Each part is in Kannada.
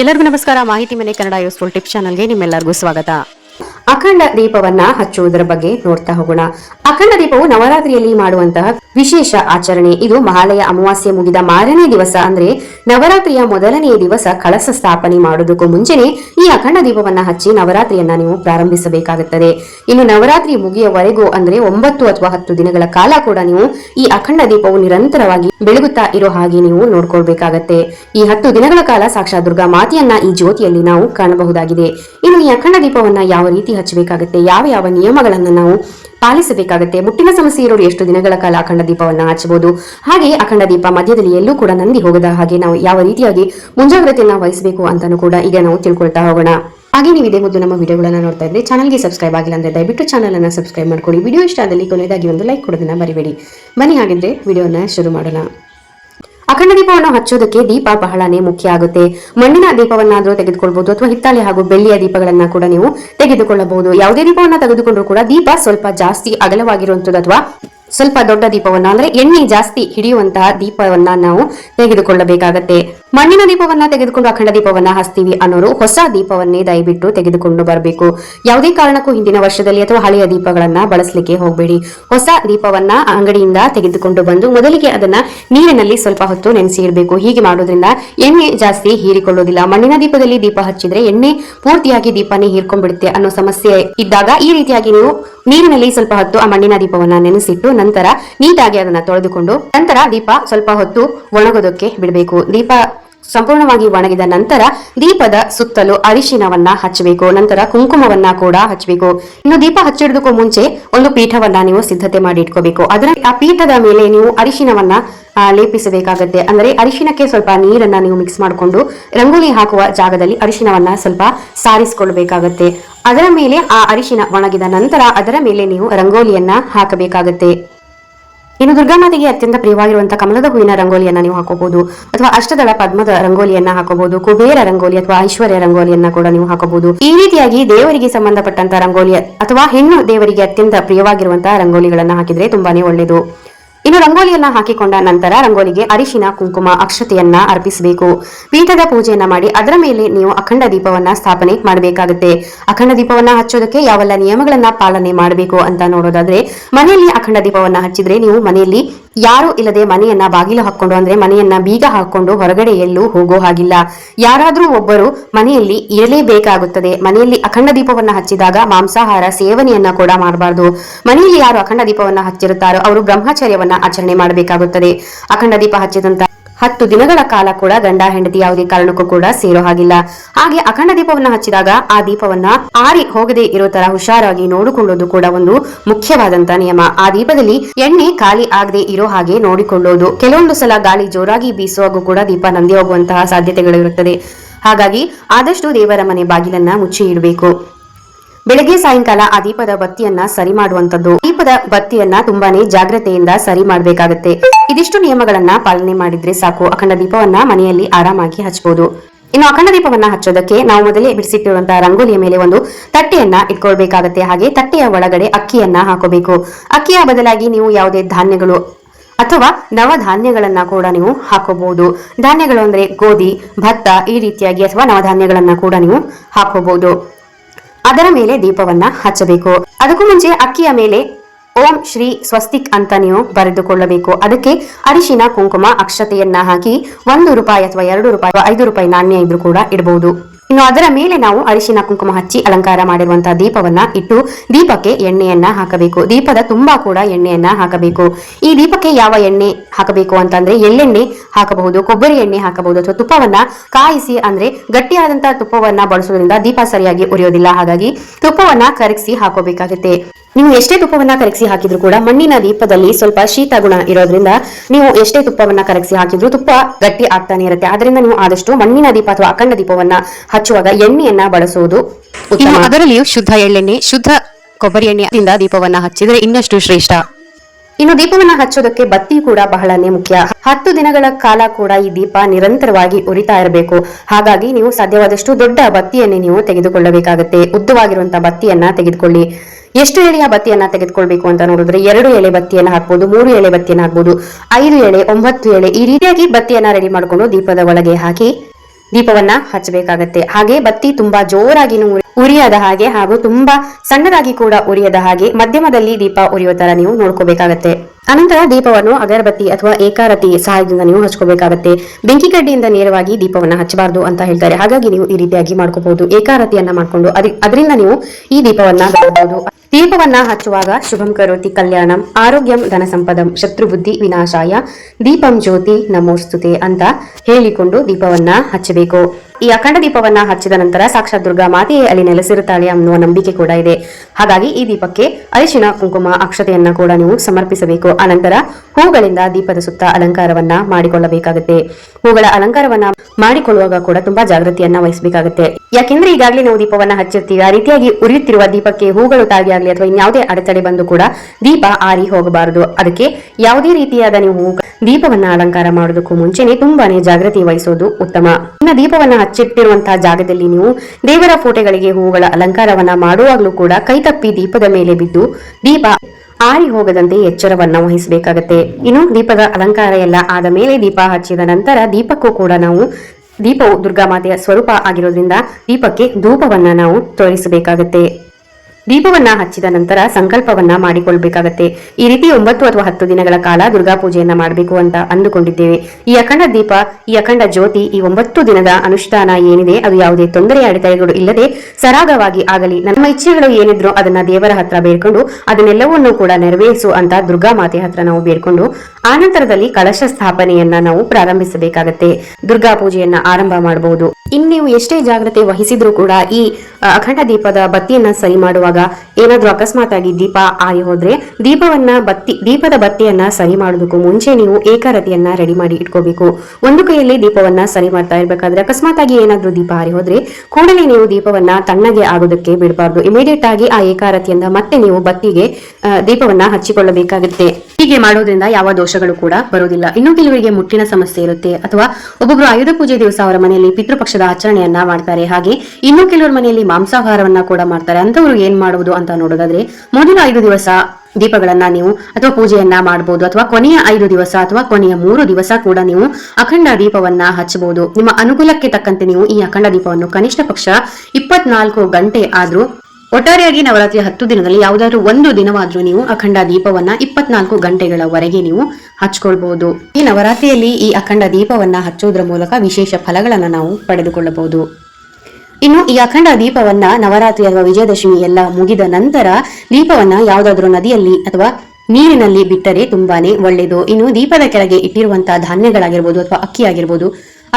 ಎಲ್ಲರಿಗೂ ನಮಸ್ಕಾರ. ಮಾಹಿತಿ ಮನೆ ಕನ್ನಡ ಯೂಸ್ಫುಲ್ ಟಿಪ್ ಚಾನಲ್ಗೆ ನಿಮ್ಮೆಲ್ಲರಿಗೂ ಸ್ವಾಗತ. ಅಖಂಡ ದೀಪವನ್ನ ಹಚ್ಚುವುದರ ಬಗ್ಗೆ ನೋಡ್ತಾ ಹೋಗೋಣ. ಅಖಂಡ ದೀಪವು ನವರಾತ್ರಿಯಲ್ಲಿ ಮಾಡುವಂತಹ ವಿಶೇಷ ಆಚರಣೆ. ಇದು ಮಹಾಲಯ ಅಮಾವಾಸ್ಯೆ ಮುಗಿದ ಮಾರನೇ ದಿವಸ, ಅಂದ್ರೆ ನವರಾತ್ರಿಯ ಮೊದಲನೇ ದಿವಸ ಕಳಸ ಸ್ಥಾಪನೆ ಮಾಡುವುದಕ್ಕೂ ಮುಂಚೆನೆ ಈ ಅಖಂಡ ದೀಪವನ್ನ ಹಚ್ಚಿ ನವರಾತ್ರಿಯನ್ನ ನೀವು ಪ್ರಾರಂಭಿಸಬೇಕಾಗುತ್ತದೆ. ಇನ್ನು ನವರಾತ್ರಿ ಮುಗಿಯವರೆಗೂ ಅಂದ್ರೆ ಒಂಬತ್ತು ಅಥವಾ ಹತ್ತು ದಿನಗಳ ಕಾಲ ಕೂಡ ನೀವು ಈ ಅಖಂಡ ದೀಪವು ನಿರಂತರವಾಗಿ ಬೆಳಗುತ್ತಾ ಇರೋ ಹಾಗೆ ನೀವು ನೋಡ್ಕೊಳ್ಬೇಕಾಗತ್ತೆ. ಈ ಹತ್ತು ದಿನಗಳ ಕಾಲ ಸಾಕ್ಷಾತ್ ದುರ್ಗಾ ಮಾತೆಯನ್ನ ಈ ಜ್ಯೋತಿಯಲ್ಲಿ ನಾವು ಕಾಣಬಹುದಾಗಿದೆ. ಇನ್ನು ಈ ಅಖಂಡ ದೀಪವನ್ನ ಯಾವ ರೀತಿ ಹಚ್ಚಬೇಕಾಗುತ್ತೆ, ಯಾವ ಯಾವ ನಿಯಮಗಳನ್ನು ನಾವು ಪಾಲಿಸಬೇಕಾಗುತ್ತೆ, ಮುಟ್ಟಿನ ಸಮಸ್ಯೆ ಇರೋರು ಎಷ್ಟು ದಿನಗಳ ಕಾಲ ಅಖಂಡ ದೀಪವನ್ನು ಹಚ್ಚಬಹುದು? ಹಾಗೆ ಅಖಂಡ ದೀಪ ಮಧ್ಯದಲ್ಲಿ ಎಲ್ಲೂ ಕೂಡ ನಂದಿ ಹೋಗದ ಹಾಗೆ ನಾವು ಯಾವ ರೀತಿಯಾಗಿ ಮುಂಜಾಗ್ರತೆಯನ್ನ ವಹಿಸಬೇಕು ಅಂತಾನೂ ಕೂಡ ಈಗ ನಾವು ತಿಳ್ಕೊಳ್ತಾ ಹೋಗೋಣ. ಹಾಗೆ ನೀವು ಇದೇ ಮೊದಲು ನಮ್ಮ ವಿಡಿಯೋಗಳನ್ನ ನೋಡ್ತಾ ಇದ್ರೆ ಚಾನಲ್ಗೆ ಸಬ್ಸ್ಕ್ರೈಬ್ ಆಗಿಲ್ಲ ಅಂದ್ರೆ ದಯವಿಟ್ಟು ಚಾನಲ್ ಅನ್ನು ಸಬ್ಸ್ಕ್ರೈಬ್ ಮಾಡ್ಕೊಳ್ಳಿ. ವಿಡಿಯೋ ಇಷ್ಟ ಆದಲ್ಲಿ ಕೊನೆಯದಾಗಿ ಒಂದು ಲೈಕ್ ಕೊಡೋದನ್ನ ಮರಿಬೇಡಿ. ಬನ್ನಿ ಹಾಗಿದ್ರೆ ವಿಡಿಯೋನ ಶುರು ಮಾಡೋಣ. ಅಖಂಡ ದೀಪವನ್ನು ಹಚ್ಚೋದಕ್ಕೆ ದೀಪ ಬಹಳನೇ ಮುಖ್ಯ ಆಗುತ್ತೆ. ಮಣ್ಣಿನ ದೀಪವನ್ನಾದ್ರೂ ತೆಗೆದುಕೊಳ್ಬಹುದು ಅಥವಾ ಹಿತ್ತಾಳೆ ಹಾಗೂ ಬೆಳ್ಳಿಯ ದೀಪಗಳನ್ನ ಕೂಡ ನೀವು ತೆಗೆದುಕೊಳ್ಳಬಹುದು. ಯಾವುದೇ ದೀಪವನ್ನ ತೆಗೆದುಕೊಂಡ್ರು ಕೂಡ ದೀಪ ಸ್ವಲ್ಪ ಜಾಸ್ತಿ ಅಗಲವಾಗಿರುವಂತದ್ದು ಅಥವಾ ಸ್ವಲ್ಪ ದೊಡ್ಡ ದೀಪವನ್ನ ಅಂದ್ರೆ ಎಣ್ಣೆ ಜಾಸ್ತಿ ಹಿಡಿಯುವಂತಹ ದೀಪವನ್ನ ನಾವು ತೆಗೆದುಕೊಳ್ಳಬೇಕಾಗತ್ತೆ. ಮಣ್ಣಿನ ದೀಪವನ್ನ ತೆಗೆದುಕೊಂಡು ಅಖಂಡ ದೀಪವನ್ನ ಹಚ್ತೀವಿ ಅನ್ನೋರು ಹೊಸ ದೀಪವನ್ನೇ ದಯವಿಟ್ಟು ತೆಗೆದುಕೊಂಡು ಬರಬೇಕು. ಯಾವುದೇ ಕಾರಣಕ್ಕೂ ಹಿಂದಿನ ವರ್ಷದಲ್ಲಿ ಅಥವಾ ಹಳೆಯ ದೀಪಗಳನ್ನ ಬಳಸಲಿಕ್ಕೆ ಹೋಗಬೇಡಿ. ಹೊಸ ದೀಪವನ್ನ ಅಂಗಡಿಯಿಂದ ತೆಗೆದುಕೊಂಡು ಬಂದು ಮೊದಲಿಗೆ ಅದನ್ನ ನೀರಿನಲ್ಲಿ ಸ್ವಲ್ಪ ಹೊತ್ತು ನೆನೆಸಿ ಇಡಬೇಕು. ಹೀಗೆ ಮಾಡೋದ್ರಿಂದ ಎಣ್ಣೆ ಜಾಸ್ತಿ ಹೀರಿಕೊಳ್ಳೋದಿಲ್ಲ. ಮಣ್ಣಿನ ದೀಪದಲ್ಲಿ ದೀಪ ಹಚ್ಚಿದ್ರೆ ಎಣ್ಣೆ ಪೂರ್ತಿಯಾಗಿ ದೀಪನೇ ಹೀರ್ಕೊಂಡ್ಬಿಡುತ್ತೆ ಅನ್ನೋ ಸಮಸ್ಯೆ ಇದ್ದಾಗ ಈ ರೀತಿಯಾಗಿ ನೀವು ನೀರಿನಲ್ಲಿ ಸ್ವಲ್ಪ ಹೊತ್ತು ಆ ಮಣ್ಣಿನ ದೀಪವನ್ನ ನೆನೆಸಿಟ್ಟು ನಂತರ ನೀಟಾಗಿ ಅದನ್ನ ತೊಳೆದುಕೊಂಡು ನಂತರ ದೀಪ ಸ್ವಲ್ಪ ಹೊತ್ತು ಒಣಗೋದಕ್ಕೆ ಬಿಡಬೇಕು. ದೀಪ ಸಂಪೂರ್ಣವಾಗಿ ಒಣಗಿದ ನಂತರ ದೀಪದ ಸುತ್ತಲೂ ಅರಿಶಿನವನ್ನ ಹಚ್ಚಬೇಕು. ನಂತರ ಕುಂಕುಮವನ್ನ ಕೂಡ ಹಚ್ಚಬೇಕು. ಇನ್ನು ದೀಪ ಹಚ್ಚಿಡೋದಕ್ಕೂ ಮುಂಚೆ ಒಂದು ಪೀಠವನ್ನ ನೀವು ಸಿದ್ಧತೆ ಮಾಡಿ ಇಟ್ಕೋಬೇಕು. ಅದರ ಆ ಪೀಠದ ಮೇಲೆ ನೀವು ಅರಿಶಿನವನ್ನ ಲೇಪಿಸಬೇಕಾಗತ್ತೆ. ಅಂದ್ರೆ ಅರಿಶಿನಕ್ಕೆ ಸ್ವಲ್ಪ ನೀರನ್ನ ನೀವು ಮಿಕ್ಸ್ ಮಾಡಿಕೊಂಡು ರಂಗೋಲಿ ಹಾಕುವ ಜಾಗದಲ್ಲಿ ಅರಿಶಿನವನ್ನ ಸ್ವಲ್ಪ ಸಾರಿಸಿಕೊಳ್ಬೇಕಾಗತ್ತೆ. ಅದರ ಮೇಲೆ ಆ ಅರಿಶಿನ ಒಣಗಿದ ನಂತರ ಅದರ ಮೇಲೆ ನೀವು ರಂಗೋಲಿಯನ್ನ ಹಾಕಬೇಕಾಗತ್ತೆ. ಇನ್ನು ದುರ್ಗಾಮಾತೆಗೆ ಅತ್ಯಂತ ಪ್ರಿಯವಾಗಿರುವಂತಹ ಕಮಲದ ಹೂವಿನ ರಂಗೋಲಿಯನ್ನ ನೀವು ಹಾಕೋಬಹುದು. ಅಥವಾ ಅಷ್ಟದಳ ಪದ್ಮದ ರಂಗೋಲಿಯನ್ನ ಹಾಕೋಬಹುದು. ಕುಬೇರ ರಂಗೋಲಿ ಅಥವಾ ಐಶ್ವರ್ಯ ರಂಗೋಲಿಯನ್ನ ಕೂಡ ನೀವು ಹಾಕಬಹುದು. ಈ ರೀತಿಯಾಗಿ ದೇವರಿಗೆ ಸಂಬಂಧಪಟ್ಟಂತ ರಂಗೋಲಿ ಅಥವಾ ಹೆಣ್ಣು ದೇವರಿಗೆ ಅತ್ಯಂತ ಪ್ರಿಯವಾಗಿರುವಂತಹ ರಂಗೋಲಿಗಳನ್ನ ಹಾಕಿದ್ರೆ ತುಂಬಾನೇ ಒಳ್ಳೆಯದು ಇನ್ನು ರಂಗೋಲಿಯನ್ನ ಹಾಕಿಕೊಂಡ ನಂತರ ರಂಗೋಲಿಗೆ ಅರಿಶಿನ, ಕುಂಕುಮ, ಅಕ್ಷತೆಯನ್ನ ಅರ್ಪಿಸಬೇಕು. ಪೀಠದ ಪೂಜೆಯನ್ನ ಮಾಡಿ ಅದರ ಮೇಲೆ ನೀವು ಅಖಂಡ ದೀಪವನ್ನ ಸ್ಥಾಪನೆ ಮಾಡಬೇಕಾಗುತ್ತೆ. ಅಖಂಡ ದೀಪವನ್ನ ಹಚ್ಚೋದಕ್ಕೆ ಯಾವೆಲ್ಲ ನಿಯಮಗಳನ್ನ ಪಾಲನೆ ಮಾಡಬೇಕು ಅಂತ ನೋಡೋದಾದ್ರೆ ಮನೆಯಲ್ಲಿ ಅಖಂಡ ದೀಪವನ್ನ ಹಚ್ಚಿದ್ರೆ ನೀವು ಮನೆಯಲ್ಲಿ ಯಾರು ಇಲ್ಲದೆ ಮನೆಯನ್ನ ಬಾಗಿಲು ಹಾಕೊಂಡು ಅಂದ್ರೆ ಮನೆಯನ್ನ ಬೀಗ ಹಾಕೊಂಡು ಹೊರಗಡೆ ಎಲ್ಲೂ ಹೋಗೋ ಹಾಗಿಲ್ಲ. ಯಾರಾದ್ರೂ ಒಬ್ಬರು ಮನೆಯಲ್ಲಿ ಇರಲೇಬೇಕಾಗುತ್ತದೆ. ಮನೆಯಲ್ಲಿ ಅಖಂಡ ದೀಪವನ್ನ ಹಚ್ಚಿದಾಗ ಮಾಂಸಾಹಾರ ಸೇವನೆಯನ್ನ ಕೂಡ ಮಾಡಬಾರದು. ಮನೆಯಲ್ಲಿ ಯಾರು ಅಖಂಡ ದೀಪವನ್ನ ಹಚ್ಚಿರುತ್ತಾರೋ ಅವರು ಬ್ರಹ್ಮಚರ್ಯವನ್ನ ಆಚರಣೆ ಮಾಡಬೇಕಾಗುತ್ತದೆ. ಅಖಂಡ ದೀಪ ಹಚ್ಚಿದಂತ ಹತ್ತು ದಿನಗಳ ಕಾಲ ಕೂಡ ಗಂಡ ಹೆಂಡತಿ ಯಾವುದೇ ಕಾರಣಕ್ಕೂ ಕೂಡ ಸೇರೋ ಹಾಗಿಲ್ಲ. ಹಾಗೆ ಅಖಂಡ ದೀಪವನ್ನ ಹಚ್ಚಿದಾಗ ಆ ದೀಪವನ್ನ ಆರಿ ಹೋಗದೆ ಇರೋ ತರ ಹುಷಾರಾಗಿ ನೋಡಿಕೊಳ್ಳೋದು ಕೂಡ ಒಂದು ಮುಖ್ಯವಾದಂತ ನಿಯಮ. ಆ ದೀಪದಲ್ಲಿ ಎಣ್ಣೆ ಖಾಲಿ ಆಗದೆ ಇರೋ ಹಾಗೆ ನೋಡಿಕೊಳ್ಳೋದು. ಕೆಲವೊಂದು ಸಲ ಗಾಳಿ ಜೋರಾಗಿ ಬೀಸುವಾಗ ಕೂಡ ದೀಪ ನಂದಿ ಹೋಗುವಂತಹ ಸಾಧ್ಯತೆಗಳಿರುತ್ತದೆ ಹಾಗಾಗಿ ಆದಷ್ಟು ದೇವರ ಮನೆ ಬಾಗಿಲನ್ನ ಮುಚ್ಚಿ ಇಡಬೇಕು. ಬೆಳಗ್ಗೆ ಸಾಯಂಕಾಲ ಆ ದೀಪದ ಬತ್ತಿಯನ್ನ ಸರಿ ಮಾಡುವಂತದ್ದು ದೀಪದ ಬತ್ತಿಯನ್ನ ತುಂಬಾನೇ ಜಾಗ್ರತೆಯಿಂದ ಸರಿ ಮಾಡಬೇಕಾಗುತ್ತೆ. ಇದಿಷ್ಟು ನಿಯಮಗಳನ್ನ ಪಾಲನೆ ಮಾಡಿದ್ರೆ ಸಾಕು. ಅಖಂಡ ದೀಪವನ್ನ ಮನೆಯಲ್ಲಿ ಆರಾಮಾಗಿ ಹಚ್ಚಬಹುದು ಇನ್ನು ಅಖಂಡ ದೀಪವನ್ನ ಹಚ್ಚೋದಕ್ಕೆ ನಾವು ಮೊದಲೇ ಬಿಡಿಸಿಟ್ಟಿರುವಂತಹ ರಂಗೋಲಿಯ ಮೇಲೆ ಒಂದು ತಟ್ಟೆಯನ್ನ ಇಟ್ಕೊಳ್ಬೇಕಾಗತ್ತೆ. ಹಾಗೆ ತಟ್ಟೆಯ ಒಳಗಡೆ ಅಕ್ಕಿಯನ್ನ ಹಾಕೋಬೇಕು. ಅಕ್ಕಿಯ ಬದಲಾಗಿ ನೀವು ಯಾವುದೇ ಧಾನ್ಯಗಳು ಅಥವಾ ನವಧಾನ್ಯಗಳನ್ನ ಕೂಡ ನೀವು ಹಾಕೋಬಹುದು ಧಾನ್ಯಗಳು ಅಂದ್ರೆ ಗೋಧಿ, ಭತ್ತ ಈ ರೀತಿಯಾಗಿ ಅಥವಾ ನವಧಾನ್ಯಗಳನ್ನ ಕೂಡ ನೀವು ಹಾಕೋಬಹುದು ಅದರ ಮೇಲೆ ದೀಪವನ್ನ ಹಚ್ಚಬೇಕು. ಅದಕ್ಕೂ ಮುಂಚೆ ಅಕ್ಕಿಯ ಮೇಲೆ ಓಂ ಶ್ರೀ ಸ್ವಸ್ತಿಕ್ ಅಂತ ನೀವು ಬರೆದುಕೊಳ್ಳಬೇಕು. ಅದಕ್ಕೆ ಅರಿಶಿನ, ಕುಂಕುಮ, ಅಕ್ಷತೆಯನ್ನ ಹಾಕಿ ಒಂದು ರೂಪಾಯಿ ಅಥವಾ ಎರಡು ರೂಪಾಯಿ ಐದು ರೂಪಾಯಿ ನಾಣ್ಯ ಇದ್ರೂ ಕೂಡ ಇಡಬಹುದು ಇನ್ನು ಅದರ ಮೇಲೆ ನಾವು ಅರಿಶಿನ ಕುಂಕುಮ ಹಚ್ಚಿ ಅಲಂಕಾರ ಮಾಡಿರುವಂತಹ ದೀಪವನ್ನ ಇಟ್ಟು ದೀಪಕ್ಕೆ ಎಣ್ಣೆಯನ್ನ ಹಾಕಬೇಕು. ದೀಪದ ತುಂಬಾ ಕೂಡ ಎಣ್ಣೆಯನ್ನ ಹಾಕಬೇಕು. ಈ ದೀಪಕ್ಕೆ ಯಾವ ಎಣ್ಣೆ ಹಾಕಬೇಕು ಅಂತಂದ್ರೆ ಎಳ್ಳೆಣ್ಣೆ ಹಾಕಬಹುದು, ಕೊಬ್ಬರಿ ಎಣ್ಣೆ ಹಾಕಬಹುದು ಅಥವಾ ತುಪ್ಪವನ್ನ ಕಾಯಿಸಿ ಅಂದ್ರೆ ಗಟ್ಟಿಯಾದಂತಹ ತುಪ್ಪವನ್ನ ಬಳಸೋದ್ರಿಂದ ದೀಪ ಸರಿಯಾಗಿ ಉರಿಯೋದಿಲ್ಲ. ಹಾಗಾಗಿ ತುಪ್ಪವನ್ನ ಕರಗಿಸಿ ಹಾಕೋಬೇಕಾಗುತ್ತೆ. ನೀವು ಎಷ್ಟೇ ತುಪ್ಪವನ್ನ ಕರಗಿಸಿ ಹಾಕಿದ್ರು ಕೂಡ ಮಣ್ಣಿನ ದೀಪದಲ್ಲಿ ಸ್ವಲ್ಪ ಶೀತ ಗುಣ ಇರೋದ್ರಿಂದ ನೀವು ಎಷ್ಟೇ ತುಪ್ಪವನ್ನ ಕರಗಿಸಿ ಹಾಕಿದ್ರು ತುಪ್ಪ ಗಟ್ಟಿ ಆಗ್ತಾನೆ ಇರುತ್ತೆ. ಆದ್ರಿಂದ ನೀವು ಆದಷ್ಟು ಮಣ್ಣಿನ ದೀಪ ಅಥವಾ ಅಖಂಡ ದೀಪವನ್ನ ಹಚ್ಚುವಾಗ ಎಣ್ಣೆಯನ್ನ ಬಳಸುವುದು ಇನ್ನು ಅದರಲ್ಲಿಯೂ ಶುದ್ಧ ಎಳ್ಳೆಣ್ಣೆ ಶುದ್ಧ ಕೊಬ್ಬರಿ ಎಣ್ಣೆಯಿಂದ ದೀಪವನ್ನ ಹಚ್ಚಿದ್ರೆ ಇನ್ನಷ್ಟು ಶ್ರೇಷ್ಠ. ಇನ್ನು ದೀಪವನ್ನ ಹಚ್ಚೋದಕ್ಕೆ ಬತ್ತಿ ಕೂಡ ಬಹಳನೇ ಮುಖ್ಯ. ಹತ್ತು ದಿನಗಳ ಕಾಲ ಕೂಡ ಈ ದೀಪ ನಿರಂತರವಾಗಿ ಉರಿತಾ ಇರಬೇಕು. ಹಾಗಾಗಿ ನೀವು ಸಾಧ್ಯವಾದಷ್ಟು ದೊಡ್ಡ ಬತ್ತಿಯನ್ನೇ ನೀವು ತೆಗೆದುಕೊಳ್ಳಬೇಕಾಗುತ್ತೆ. ಉದ್ದವಾಗಿರುವಂತಹ ಬತ್ತಿಯನ್ನ ತೆಗೆದುಕೊಳ್ಳಿ. ಎಷ್ಟು ಎಳೆಯ ಬತ್ತಿಯನ್ನ ತೆಗೆದುಕೊಳ್ಬೇಕು ಅಂತ ನೋಡಿದ್ರೆ ಎರಡು ಎಳೆ ಬತ್ತಿಯನ್ನ ಹಾಕ್ಬೋದು, ಮೂರು ಎಳೆ ಬತ್ತಿಯನ್ನ ಹಾಕ್ಬೋದು, ಐದು ಎಳೆ, ಒಂಬತ್ತು ಎಳೆ ಈ ರೀತಿಯಾಗಿ ಬತ್ತಿಯನ್ನ ರೆಡಿ ಮಾಡಿಕೊಂಡು ದೀಪದ ಒಳಗೆ ಹಾಕಿ ದೀಪವನ್ನ ಹಚ್ಚಬೇಕಾಗತ್ತೆ. ಹಾಗೆ ಬತ್ತಿ ತುಂಬಾ ಜೋರಾಗಿ ಉರಿಯದ ಹಾಗೆ ಹಾಗೂ ತುಂಬಾ ಸಣ್ಣದಾಗಿ ಕೂಡ ಉರಿಯದ ಹಾಗೆ ಮಧ್ಯಮದಲ್ಲಿ ದೀಪ ಉರಿಯೋ ತರ ನೀವು ನೋಡ್ಕೋಬೇಕಾಗತ್ತೆ. ಅನಂತರ ದೀಪವನ್ನು ಅಗರಬತ್ತಿ ಅಥವಾ ಏಕಾರತಿ ಸಹಾಯದಿಂದ ನೀವು ಹಚ್ಕೋಬೇಕಾಗತ್ತೆ. ಬೆಂಕಿ ಕಡ್ಡಿಯಿಂದ ನೇರವಾಗಿ ದೀಪವನ್ನ ಹಚ್ಚಬಾರ್ದು ಅಂತ ಹೇಳ್ತಾರೆ. ಹಾಗಾಗಿ ನೀವು ಈ ರೀತಿಯಾಗಿ ಮಾಡ್ಕೋಬಹುದು. ಏಕಾರತಿಯನ್ನ ಮಾಡ್ಕೊಂಡು ಅದಿ- ಅದರಿಂದ ನೀವು ಈ ದೀಪವನ್ನ ಬೆಳಗಬಹುದು ದೀಪವನ್ನ ಹಚ್ಚುವಾಗ ಶುಭಂ ಕರೋತಿ ಕಲ್ಯಾಣಂ, ಆರೋಗ್ಯಂ ಧನ ಸಂಪದಂ ಶತ್ರು ಬುದ್ಧಿ ವಿನಾಶಾಯ, ದೀಪಂ ಜ್ಯೋತಿ ನಮೋಸ್ತುತೆ ಅಂತ ಹೇಳಿಕೊಂಡು ದೀಪವನ್ನ ಹಚ್ಚಬೇಕು. ಈ ಅಖಂಡ ದೀಪವನ್ನ ಹಚ್ಚಿದ ನಂತರ ಸಾಕ್ಷಾತ್ ದುರ್ಗಾ ಮಾತೆಯೇ ಅಲ್ಲಿ ನೆಲೆಸಿರುತ್ತಾಳೆ ಅನ್ನುವ ನಂಬಿಕೆ ಕೂಡ ಇದೆ. ಹಾಗಾಗಿ ಈ ದೀಪಕ್ಕೆ ಅರಿಶಿನ ಕುಂಕುಮ, ಅಕ್ಷತೆಯನ್ನ ಕೂಡ ನೀವು ಸಮರ್ಪಿಸಬೇಕು. ಅನಂತರ ಹೂಗಳಿಂದ ದೀಪದ ಸುತ್ತ ಅಲಂಕಾರವನ್ನ ಮಾಡಿಕೊಳ್ಳಬೇಕಾಗುತ್ತೆ. ಹೂಗಳ ಅಲಂಕಾರವನ್ನ ಮಾಡಿಕೊಳ್ಳುವಾಗ ಕೂಡ ತುಂಬಾ ಜಾಗೃತಿಯನ್ನ ವಹಿಸಬೇಕಾಗುತ್ತೆ. ಯಾಕೆಂದ್ರೆ ಈಗಾಗಲೇ ನಾವು ದೀಪವನ್ನ ಹಚ್ಚಿರ್ತೀವಿ ಆ ರೀತಿಯಾಗಿ ಉರಿಯುತ್ತಿರುವ ದೀಪಕ್ಕೆ ಹೂಗಳು ತಾಗಿ ಆಗಲಿ ಅಥವಾ ಇನ್ಯಾವುದೇ ಅಡೆತಡೆ ಬಂದು ಕೂಡ ದೀಪ ಆರಿ ಹೋಗಬಾರದು. ಅದಕ್ಕೆ ಯಾವುದೇ ರೀತಿಯಾದ ನೀವು ದೀಪವನ್ನ ಅಲಂಕಾರ ಮಾಡೋದಕ್ಕೂ ಮುಂಚೆನೆ ತುಂಬಾನೇ ಜಾಗೃತಿ ವಹಿಸೋದು ಉತ್ತಮ. ಇನ್ನು ದೀಪವನ್ನ ಹಚ್ಚಿಟ್ಟಿರುವಂತಹ ಜಾಗದಲ್ಲಿ ನೀವು ದೇವರ ಫೋಟೋಗಳಿಗೆ ಹೂಗಳ ಅಲಂಕಾರವನ್ನ ಮಾಡುವಾಗಲೂ ಕೂಡ ಕೈತಪ್ಪಿ ದೀಪದ ಮೇಲೆ ಬಿದ್ದು ದೀಪ ಆರಿ ಹೋಗದಂತೆ ಎಚ್ಚರವನ್ನ ವಹಿಸಬೇಕಾಗತ್ತೆ. ಇನ್ನು ದೀಪದ ಅಲಂಕಾರ ಎಲ್ಲ ಆದ ಮೇಲೆ ದೀಪ ಹಚ್ಚಿದ ನಂತರ ದೀಪಕ್ಕೂ ಕೂಡ ನಾವು ದೀಪವು ದುರ್ಗಾ ಮಾತೆಯ ಸ್ವರೂಪ ಆಗಿರೋದ್ರಿಂದ ದೀಪಕ್ಕೆ ಧೂಪವನ್ನ ನಾವು ತೋರಿಸಬೇಕಾಗತ್ತೆ ದೀಪವನ್ನ ಹಚ್ಚಿದ ನಂತರ ಸಂಕಲ್ಪವನ್ನ ಮಾಡಿಕೊಳ್ಬೇಕಾಗತ್ತೆ. ಈ ರೀತಿ ಒಂಬತ್ತು ಅಥವಾ ಹತ್ತು ದಿನಗಳ ಕಾಲ ದುರ್ಗಾ ಪೂಜೆಯನ್ನ ಮಾಡಬೇಕು ಅಂತ ಅಂದುಕೊಂಡಿದ್ದೇವೆ. ಈ ಅಖಂಡ ದೀಪ, ಈ ಅಖಂಡ ಜ್ಯೋತಿ, ಈ ಒಂಬತ್ತು ದಿನದ ಅನುಷ್ಠಾನ ಏನಿದೆ, ಅದು ಯಾವುದೇ ತೊಂದರೆ ಅಡೆತಡೆಗಳು ಇಲ್ಲದೆ ಸರಾಗವಾಗಿ ಆಗಲಿ. ನಮ್ಮ ಇಚ್ಛೆಗಳು ಏನಿದ್ರು ಅದನ್ನ ದೇವರ ಹತ್ರ ಬೇಡ್ಕೊಂಡು, ಅದನ್ನೆಲ್ಲವನ್ನೂ ಕೂಡ ನೆರವೇರಿಸು ಅಂತ ದುರ್ಗಾ ಮಾತೆ ಹತ್ರ ನಾವು ಬೇಡ್ಕೊಂಡು ಆನಂತರದಲ್ಲಿ ಕಳಶ ಸ್ಥಾಪನೆಯನ್ನ ನಾವು ಪ್ರಾರಂಭಿಸಬೇಕಾಗತ್ತೆ. ದುರ್ಗಾ ಪೂಜೆಯನ್ನ ಆರಂಭ ಮಾಡಬಹುದು ಇನ್ನು ನೀವು ಎಷ್ಟೇ ಜಾಗ್ರತೆ ವಹಿಸಿದ್ರೂ ಕೂಡ ಈ ಅಖಂಡ ದೀಪದ ಬತ್ತಿಯನ್ನ ಸರಿ ಮಾಡುವಾಗ ಏನಾದ್ರೂ ಅಕಸ್ಮಾತ್ ಆಗಿ ದೀಪ ಆರಿ ಹೋದ್ರೆ ದೀಪವನ್ನ ಬತ್ತಿ, ದೀಪದ ಬತ್ತಿಯನ್ನ ಸರಿ ಮಾಡೋದಕ್ಕೂ ಮುಂಚೆ ನೀವು ಏಕಾರತಿಯನ್ನ ರೆಡಿ ಮಾಡಿ ಇಟ್ಕೋಬೇಕು. ಒಂದು ಕೈಯಲ್ಲಿ ದೀಪವನ್ನ ಸರಿ ಮಾಡ್ತಾ ಇರ್ಬೇಕಾದ್ರೆ ಅಕಸ್ಮಾತ್ ಆಗಿ ಏನಾದ್ರೂ ದೀಪ ಆರಿ ಹೋದ್ರೆ ಕೂಡಲೇ ನೀವು ದೀಪವನ್ನ ತಣ್ಣಗೆ ಆಗೋದಕ್ಕೆ ಬಿಡಬಾರ್ದು. ಇಮಿಡಿಯೇಟ್ ಆಗಿ ಆ ಏಕಾರತಿಯಿಂದ ಮತ್ತೆ ನೀವು ಬತ್ತಿಗೆ ದೀಪವನ್ನ ಹಚ್ಚಿಕೊಳ್ಳಬೇಕಾಗುತ್ತೆ. ಹೀಗೆ ಮಾಡೋದ್ರಿಂದ ಯಾವ ದೋಷಗಳು ಕೂಡ ಬರೋದಿಲ್ಲ. ಇನ್ನು ಕೆಲವರಿಗೆ ಮುಟ್ಟಿನ ಸಮಸ್ಯೆ ಇರುತ್ತೆ. ಅಥವಾ ಒಬ್ಬೊಬ್ರು ಆಯುಧ ಪೂಜೆ ದಿವಸ ಅವರ ಮನೆಯಲ್ಲಿ ಪಿತೃಪಕ್ಷದ ಆಚರಣೆಯನ್ನ ಮಾಡ್ತಾರೆ. ಹಾಗೆ ಇನ್ನು ಕೆಲವರ ಮನೆಯಲ್ಲಿ ಮಾಂಸಾಹಾರವನ್ನ ಕೂಡ ಮಾಡ್ತಾರೆ. ಅಂತವರು ಏನ್ ಮಾಡುವುದು ಅಂತ ನೋಡೋದಾದ್ರೆ ಮೊದಲ ಐದು ದಿವಸ ದೀಪಗಳನ್ನ ನೀವು ಅಥವಾ ಪೂಜೆಯನ್ನ ಮಾಡಬಹುದು ಅಥವಾ ಕೊನೆಯ ಐದು ದಿವಸ ಅಥವಾ ಕೊನೆಯ ಮೂರು ದಿವಸ ಕೂಡ ನೀವು ಅಖಂಡ ದೀಪವನ್ನ ಹಚ್ಚಬಹುದು ನಿಮ್ಮ ಅನುಕೂಲಕ್ಕೆ ತಕ್ಕಂತೆ ನೀವು ಈ ಅಖಂಡ ದೀಪವನ್ನು ಕನಿಷ್ಠ ಪಕ್ಷ ಇಪ್ಪತ್ನಾಲ್ಕು ಗಂಟೆ ಆದ್ರೂ ಒಟ್ಟಾರೆಯಾಗಿ ನವರಾತ್ರಿ ಹತ್ತು ದಿನದಲ್ಲಿ ಯಾವುದಾದ್ರೂ ಒಂದು ದಿನವಾದ್ರೂ ನೀವು ಅಖಂಡ ದೀಪವನ್ನ ಇಪ್ಪತ್ನಾಲ್ಕು ಗಂಟೆಗಳವರೆಗೆ ನೀವು ಹಚ್ಕೊಳ್ಬಹುದು ಈ ನವರಾತ್ರಿಯಲ್ಲಿ ಈ ಅಖಂಡ ದೀಪವನ್ನ ಹಚ್ಚೋದ್ರ ಮೂಲಕ ವಿಶೇಷ ಫಲಗಳನ್ನ ನಾವು ಪಡೆದುಕೊಳ್ಳಬಹುದು. ಇನ್ನು ಈ ಅಖಂಡ ದೀಪವನ್ನ ನವರಾತ್ರಿ ಅಥವಾ ವಿಜಯದಶಮಿ ಎಲ್ಲ ಮುಗಿದ ನಂತರ ದೀಪವನ್ನ ಯಾವುದಾದ್ರೂ ನದಿಯಲ್ಲಿ ಅಥವಾ ನೀರಿನಲ್ಲಿ ಬಿಟ್ಟರೆ ತುಂಬಾನೇ ಒಳ್ಳೆಯದು ಇನ್ನು ದೀಪದ ಕೆಳಗೆ ಇಟ್ಟಿರುವಂತಹ ಧಾನ್ಯಗಳಾಗಿರ್ಬೋದು ಅಥವಾ ಅಕ್ಕಿ ಆಗಿರ್ಬೋದು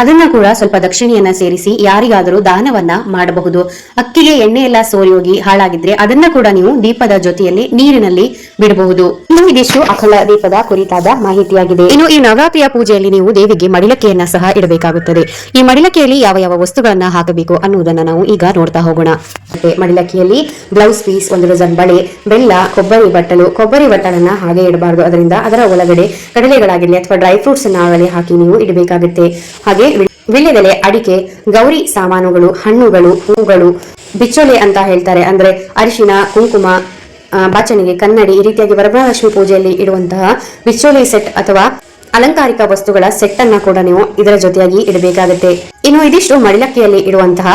ಅದನ್ನ ಕೂಡ ಸ್ವಲ್ಪ ದಕ್ಷಿಣೆಯನ್ನ ಸೇರಿಸಿ ಯಾರಿಗಾದರೂ ದಾನವನ್ನ ಮಾಡಬಹುದು. ಅಕ್ಕಿಗೆ ಎಣ್ಣೆ ಎಲ್ಲ ಸೋರಿ ಹೋಗಿ ಹಾಳಾಗಿದ್ರೆ ಅದನ್ನ ಕೂಡ ನೀವು ದೀಪದ ಜೊತೆಯಲ್ಲಿ ನೀರಿನಲ್ಲಿ ಬಿಡಬಹುದು. ಇದಿಷ್ಟು ಅಖಲ ದೀಪದ ಕುರಿತಾದ ಮಾಹಿತಿಯಾಗಿದೆ. ಇನ್ನು ಈ ನವರಾತ್ರಿಯ ಪೂಜೆಯಲ್ಲಿ ನೀವು ದೇವಿಗೆ ಮಡಿಲಕ್ಕೆಯನ್ನ ಸಹ ಇಡಬೇಕಾಗುತ್ತದೆ. ಈ ಮಡಿಲಕೆಯಲ್ಲಿ ಯಾವ ಯಾವ ವಸ್ತುಗಳನ್ನ ಹಾಕಬೇಕು ಅನ್ನುವುದನ್ನ ನಾವು ಈಗ ನೋಡ್ತಾ ಹೋಗೋಣ. ಮತ್ತೆ ಮಡಿಲಕ್ಕಿಯಲ್ಲಿ ಬ್ಲೌಸ್ ಪೀಸ್, ಒಂದು ಡಜನ್ ಬಳೆ, ಬೆಲ್ಲ, ಕೊಬ್ಬರಿ ಬಟ್ಟಲು. ಕೊಬ್ಬರಿ ಬಟ್ಟಲನ್ನ ಹಾಗೆ ಇಡಬಾರದು. ಅದರಿಂದ ಅದರ ಒಳಗಡೆ ಕಡಲೆಗಳಾಗಿರಲಿ ಅಥವಾ ಡ್ರೈ ಫ್ರೂಟ್ಸ್ ಆಗಲಿ ಹಾಕಿ ನೀವು ಇಡಬೇಕಾಗುತ್ತೆ. ಹಾಗೆ ವೀಳ್ಯದೆಲೆ ಅಡಿಕೆ, ಗೌರಿ ಸಾಮಾನುಗಳು, ಹಣ್ಣುಗಳು, ಹೂಗಳು, ಬಿಚ್ಚೊಲೆ ಅಂತ ಹೇಳ್ತಾರೆ. ಅಂದ್ರೆ ಅರಿಶಿನ, ಕುಂಕುಮ ಬಾಚಣಿಗೆ, ಕನ್ನಡಿ ಈ ರೀತಿಯಾಗಿ ವರಮಹಾಲಕ್ಷ್ಮಿ ಪೂಜೆಯಲ್ಲಿ ಇಡುವಂತಹ ಬಿಚ್ಚೋಲೆ ಸೆಟ್ ಅಥವಾ ಅಲಂಕಾರಿಕ ವಸ್ತುಗಳ ಸೆಟ್ ಅನ್ನ ಕೂಡ ನೀವು ಇದರ ಜೊತೆಯಾಗಿ ಇಡಬೇಕಾಗುತ್ತೆ. ಇನ್ನು ಇದಿಷ್ಟು ಮಡಿಲಕ್ಕಿಯಲ್ಲಿ ಇಡುವಂತಹ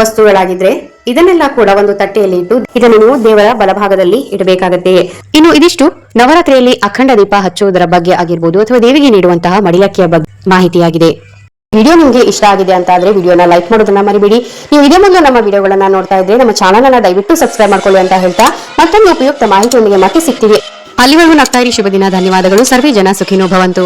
ವಸ್ತುಗಳಾಗಿದ್ರೆ ಇದನ್ನೆಲ್ಲ ಕೂಡ ಒಂದು ತಟ್ಟೆಯಲ್ಲಿ ಇಟ್ಟು ಇದನ್ನು ನೀವು ದೇವರ ಬಲಭಾಗದಲ್ಲಿ ಇಡಬೇಕಾಗತ್ತೆ. ಇನ್ನು ಇದಿಷ್ಟು ನವರಾತ್ರಿಯಲ್ಲಿ ಅಖಂಡ ದೀಪ ಹಚ್ಚುವುದರ ಬಗ್ಗೆ ಆಗಿರ್ಬೋದು ಅಥವಾ ದೇವಿಗೆ ನೀಡುವಂತಹ ಮಡಿಲಕ್ಕಿಯ ಬಗ್ಗೆ ಮಾಹಿತಿಯಾಗಿದೆ. ವಿಡಿಯೋ ನಿಮಗೆ ಇಷ್ಟ ಆಗಿದೆ ಅಂತ ಆದ್ರೆ ವಿಡಿಯೋನ ಲೈಕ್ ಮಾಡೋದನ್ನ ಮರಿಬೇಡಿ. ನೀವು ಇದೇ ಮೊದಲು ನಮ್ಮ ವಿಡಿಯೋಗಳನ್ನ ನೋಡ್ತಾ ಇದ್ರೆ ನಮ್ಮ ಚಾನಲ್ ಅನ್ನ ದಯವಿಟ್ಟು ಸಬ್ಸ್ಕ್ರೈಬ್ ಮಾಡ್ಕೊಳ್ಳಿ ಅಂತ ಹೇಳ್ತಾ ಮತ್ತೊಂದು ಉಪಯುಕ್ತ ಮಾಹಿತಿಯೊಂದಿಗೆ ಮತ್ತೆ ಸಿಗ್ತೀವಿ. ಅಲ್ಲಿವರೆಗೂ ನಗ್ತಾ ಇರಿ. ಶುಭ ದಿನ. ಧನ್ಯವಾದಗಳು. ಸರ್ವೇ ಜನ ಸುಖಿನೋ ಭವಂತು.